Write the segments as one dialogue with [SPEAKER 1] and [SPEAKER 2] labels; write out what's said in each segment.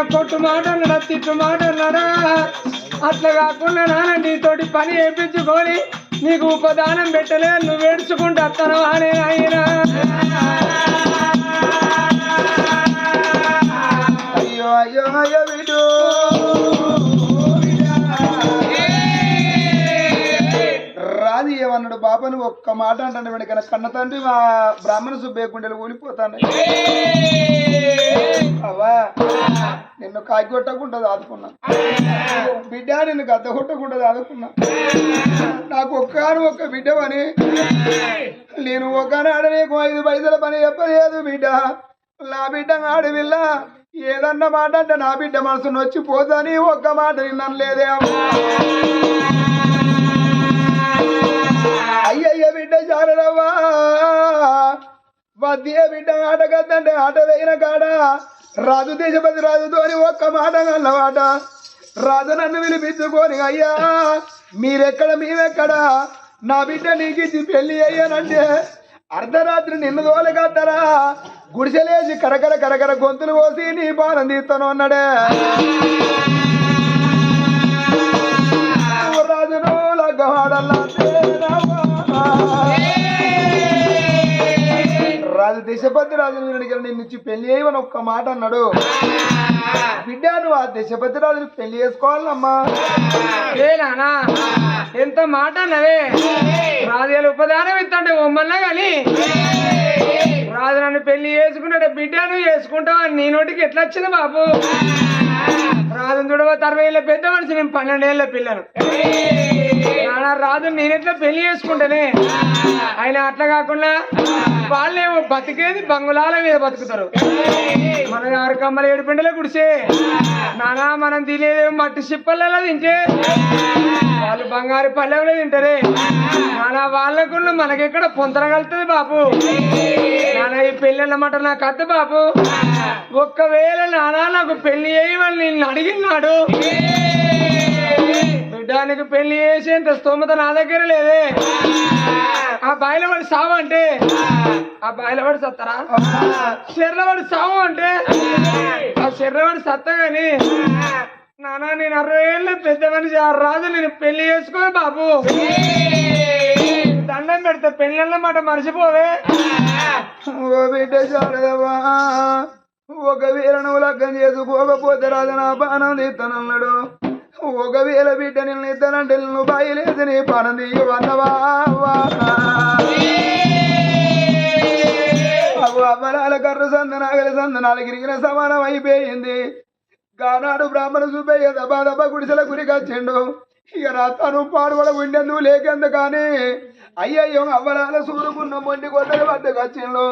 [SPEAKER 1] ఏమన్నా కొట్టు మాట అన్నాడా తిట్టు మాట అట్లా కాకుండా నాన్న నీతోటి పని వేయించుకొని నీకు ఉపదానం పెట్టలే నువ్వు ఏడ్చుకుంటూ వస్తాను అనే ఆయన.
[SPEAKER 2] అయ్యో అయ్యో అయ్యో వీడు. పాపని ఒక్క మాట అంటాడు వెనకన కన్న తండ్రి మా బ్రాహ్మణ సుబ్బయ్య గుండెలు ఊలిపోతాను అవ్వా నిన్ను కాకి కొట్టకుండా ఆదుకున్నా. బిడ్డ నిన్ను గద్ద కొట్టకుండా ఆదుకున్నా. నాకు ఒక్కను ఒక్క బిడ్డవని నేను ఒకనాడు నీకు ఐదు పైసల పని చెప్పలేదు బిడ్డ. నా బిడ్డ ఆడవిల్ల ఏదన్న మాట అంటే నా బిడ్డ మనసు నొచ్చి ఒక్క మాట విన్నాను లేదే అమ్మా బిడ్డ జారడవా వద్దే బిడ్డ ఆట కద్దంటే ఆట వేయిన కాడ. రాజు దేశపతి రాజుతోని ఒక్క మాట అన్నమాట రాజు నన్ను పిలిపించుకొని అయ్యా మీరెక్కడ మేమెక్కడ? నా బిడ్డ నీకు ఇచ్చి పెళ్ళి అయ్యానంటే అర్ధరాత్రి నిన్ను తోలగద్దరా గుడిసెలేసి కరకర కరకర గొంతులు పోసి నీ పానం తీస్తాను అన్నాడే. దశపతి రాజు వీరుడికి నేను ఇచ్చి పెళ్ళి చేయమని ఒక్క మాట అన్నాడు. బిడ్డ నువ్వు ఆ దశపతి రాజుని పెళ్ళి చేసుకోవాలమ్మా
[SPEAKER 1] ఏ నానా ఎంత మాట అన్నవే? రాజుల ఉపదానం ఇస్తాడు బొమ్మన్నా కానీ రాజు నన్ను పెళ్ళి చేసుకున్నాడు బిడ్డను చేసుకుంటావు? అని నీ నోటికి ఎట్లా వచ్చింది బాబు? రాజు చూడవ అరవై ఏళ్ళ పెద్ద మనిషి నేను పన్నెండేళ్ళ పిల్లను. రాదు రాజు నేనెట్లా పెళ్ళి చేసుకుంటానే? ఆయన అట్లా కాకుండా వాళ్ళేమో బతికేది బంగుళాల మీద బతుకుతారు. మన ఆరు కమ్మల ఏడు పిండలే కుడిసే నానా మనం తినేదేమో మట్టి చిప్పలలో తింటే వాళ్ళు బంగారు పల్లెంలో తింటారే. నానా వాళ్ళకు మనకెక్కడ పొందరగలుగుతుంది బాపు బాబు? నానా ఈ పెళ్ళి అన్నమాట నాకు అత్త బాబు. ఒక్కవేళ నానా నాకు పెళ్ళి చేయమని నిన్ను అడిగినాడు బిడ్డానికి పెళ్ళి చేసేంత స్తోమత నా దగ్గర లేదే. ఆ! బాయిలవాడి సావు అంటే? ఆ! బాయిలవాడి సత్తరా? శర్రవాడి సావు అంటే? ఆ శర్రవాడి సత్త గాని? నానా నేను అరవై ఏళ్ళ పెద్ద మనిషి ఆ రాజు నేను పెళ్ళి చేసుకో బాబు. దండం పెడితే పెళ్ళన్న మాట మర్చిపోవే.
[SPEAKER 2] బిడ్డ చాలదవా ఒకవేళ నువ్వు లగ్గం చేసుకోకపోతే రాజు నా పానం తీస్తానన్నాడు ఒకవేళ బిడ్డ నిన్ను ఇద్దరంటే నువ్వు బయలేసి నీ పానం తీయవన్నవా అమ్మలాల కర్ర సందనాగల సందనాలు గిరిగిన సమానం అయిపోయింది. గానాడు బ్రాహ్మణ సుబ్బయ్య దబా దబా గుడిసెల గురికొచ్చిండు ఇక నా తను పాడుబడ ఉండేందుకు లేకెందు కానీ? అయ్యయ్యో అవ్వరాల సూరుకున్న మొండి కొట్టలు పట్టుకొచ్చిండు.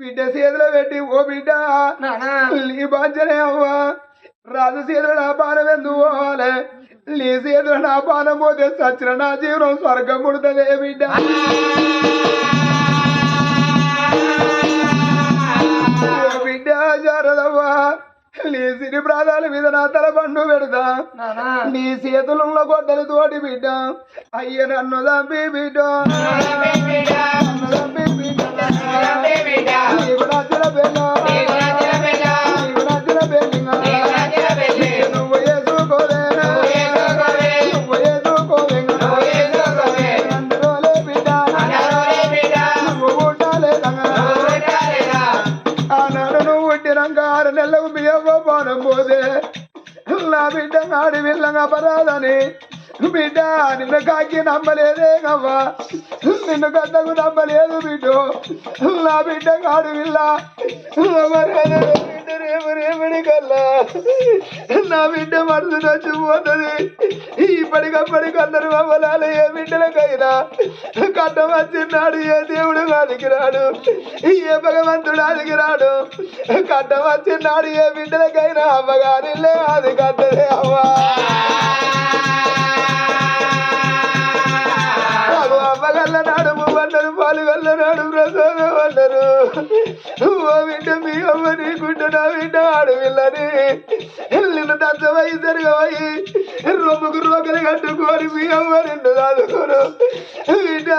[SPEAKER 2] బిడ్డ చేతిలో పెట్టి ఓ బిడ్డ నీ బాధ్యనే అవ్వ. రాజు చేతులు నా పానం ఎందుకు పోవాలి? నీ చేతులు నా పానం పోతే సచిన నా జీవనం స్వర్గం పుడుతుంది బిడ్డ. బిడ్డ జారదవ్వా నీ సిరి ప్రాణాల మీద నా తల పండు పెడతా. నీ చేతులలో గొడ్డలు తోటి బిడ్డ అయ్య నన్ను దంపి బిడ్డ. నెలకు ఆరు నెలలకు పోతే నా బిడ్డ ఆడి వెళ్ళగా పరాదని. బిడ్డ నిన్ను కాకి నమ్మలేదే కవ్వా నిన్ను గద్దకు నమ్మలేదు బిడ్డ. నా బిడ్డ కాడు విల్ల బిడ్డ రేపు రేపటి కల్లా. నా బిడ్డ మనసు నచ్చిపోతుంది ఇప్పటికప్పటికి అందరూ అవ్వలాలి ఏ బిడ్డలకైనా. కట్టం వచ్చినాడు ఏ దేవుడు వాడికి రాడు. ఏ భగవంతుడు ఆదికి రాడు. కట్టం నాడు ఏ బిడ్డలకైనా అవ్వగారిలే అది కట్టదే అవ్వా. వన్నడు పిల్లరు ఓ బిడ్డ మీ అమ్మ నీకుంటే నా బిడ్డ ఆడపిల్లని నిన్ను రొమ్ముకు కట్టుకొని మీ అమ్మ నిన్ను దాదుకోను బిడ్డ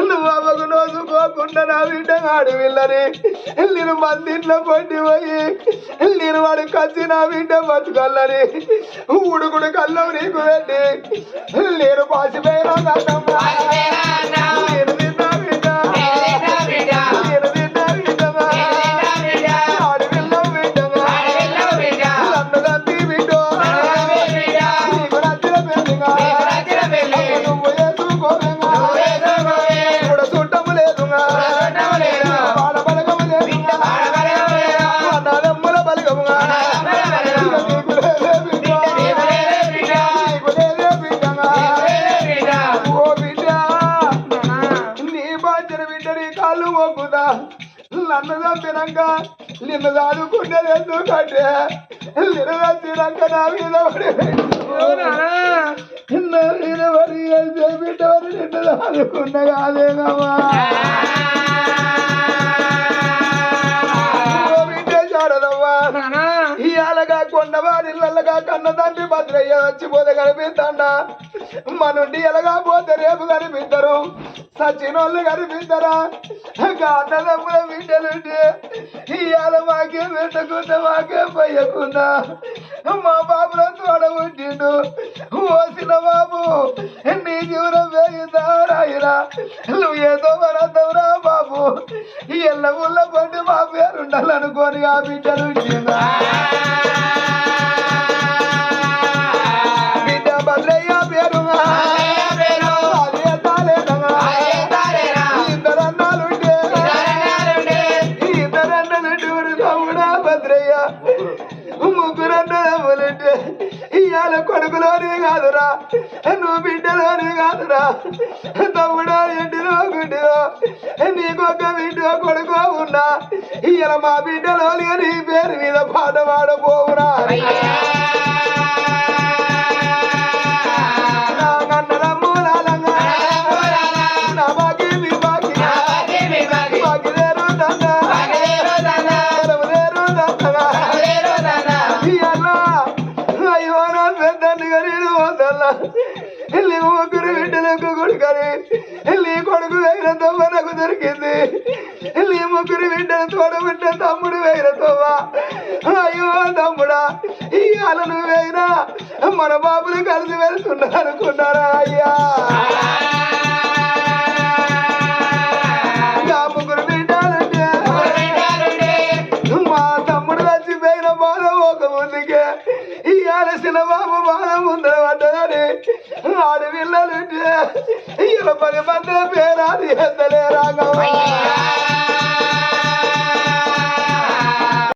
[SPEAKER 2] నువ్వు అమ్మకు నోసుకోకుండా నా బిడ్డ ఆడపిల్లని నేను మందింట్లో పొట్టి పోయి నేను వాడి. కచ్చి నా బిడ్డ బతుకల్లని ఉడుకుడు కళ్ళం నీకు వెళ్ళి నేను పాసిపోయినా నన్ను చంపినాక నిన్ను చదువుకునేది ఎందుకంటే నిన్ను చంపినాక నా మీద పడి నా మీద పడి బిడ్డ వరి నిన్ను చదువుకున్న కాదేనమ్మా కొండవారిల్లగా కన్న తండ్రి భద్రయ్య వచ్చిపోతే కనిపిస్తాడా. మనుండి ఎలాగా పోతే రేపు కనిపిస్తారు సచినోళ్ళు కనిపిస్తారా అన్నదమ్ముల బిడ్డలుంటే ఇవాళ మాకే పెట్టకుండా మాకే పోయకుండా. మా బాబులో తోడ పుట్టిండు. ఓసిన బాబు నీ జీవనం వేయిందా రాయిరా? నువ్వు ఏదో మరద్దవురా బాబు. ఎల్ల ఊళ్ళ పండి మా పేరు ఉండాలనుకోని ఆ బిడ్డలు తమ్ముడా ఇంటిలో గుడ్డిలో నీకొక బిడ్డ కొడుకో ఉన్నా. ఇవాళ మా బిడ్డలో నీ పేరు మీద పాట పాడబోవురా. నా బాకీ మీ బాకీ ముగ్గురు బిడ్డలు తోడబిడ్డ తమ్ముడు వేగిన తవ్వ అయ్యో తమ్ముడా ఇవాళ నువ్వు వేగినా మన బాబులు కలిసి వెళ్తున్నారు అనుకున్నారా అయ్యా? నా ముగ్గురు బిడ్డలంటే మా తమ్ముడు చచ్చిపోయిన బాధ ఒక ముందుకే. ఈ ఆలసిన బాబు బాధ ముందర పడ్డదని ఆడపిల్లలుంటే ఇలా పది మంది పేరాది ఎత్తలే రాగమ్మా